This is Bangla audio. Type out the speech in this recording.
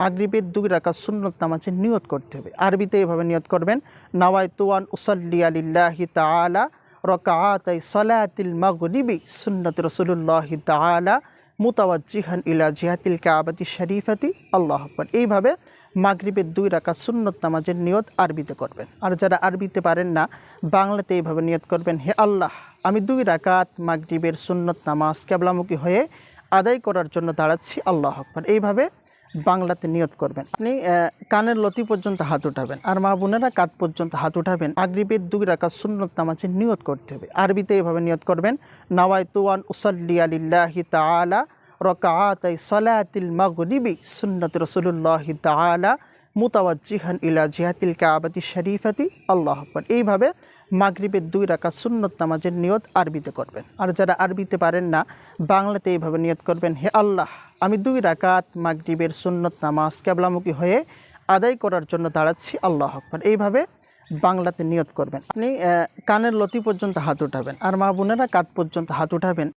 মাগরিবের দুই রাকাত সুন্নত নামাজের নিয়ত করতে হবে। আরবিতে এভাবে নিয়ত করবেন নাওয়াই তুয়ান উসল্লি আলিল্লাহি তাআলা, রকাআতাই সালাতিল মাগরিবি, সুন্নত রসুলুল্লাহি তাআলা, মুতাওয়াজ্জিহান ইলা জিহাতিল কাবাতি শরীফাতি, আল্লাহ আকবার। এইভাবে মাগরিবের দুই রাকাত সুন্নত নামাজের নিয়ত আরবিতে করবেন। আর যারা আরবিতে পারেন না, বাংলাতে এইভাবে নিয়ত করবেন, হে আল্লাহ, আমি দুই রাকাত মাগরিবের সুন্নত নামাজ কেবলামুখী হয়ে আদায় করার জন্য দাঁড়াচ্ছি, আল্লাহ আকবার। এইভাবে বাংলাতে নিয়ত করবেন। আপনি কানের লতি পর্যন্ত হাত উঠাবেন আর মা বোনেরা কাত পর্যন্ত হাত উঠাবেন। আগ্রিবের দুই রাকাত সুন্নত নামাজে নিয়ত করতে হবে। আরবিতে এভাবে নিয়ত করবেন নাওয়াই তুয়ান উসল্লি আলিল্লাহি তাআলা রকাআতাই সালাতিল মাগরিবি সুন্নত রসুলুল্লাহি তাআলা মুতাওয়াজ্জিহান ইলা জিহাতিল কাবাতি শরীফাতি। আল্লাহ আকবার। এইভাবে মাগরিবের দুই রাখা সুন্নত নামাজের নিয়ত আরবিতে করবেন। আর যারা আরবিতে পারেন না, বাংলাতে এইভাবে নিয়ত করবেন, হে আল্লাহ। আমি দুই রাকাত মাগরিবের সুন্নত নামাজ কেবলামুখী হয়ে আদায় করার জন্য দাঁড়াচ্ছি, আল্লাহ আকবর। এইভাবে বাংলাতে নিয়ত করবেন। আপনি কানের লতি পর্যন্ত হাত উঠাবেন আর মা বোনেরা কাত পর্যন্ত হাত উঠাবেন।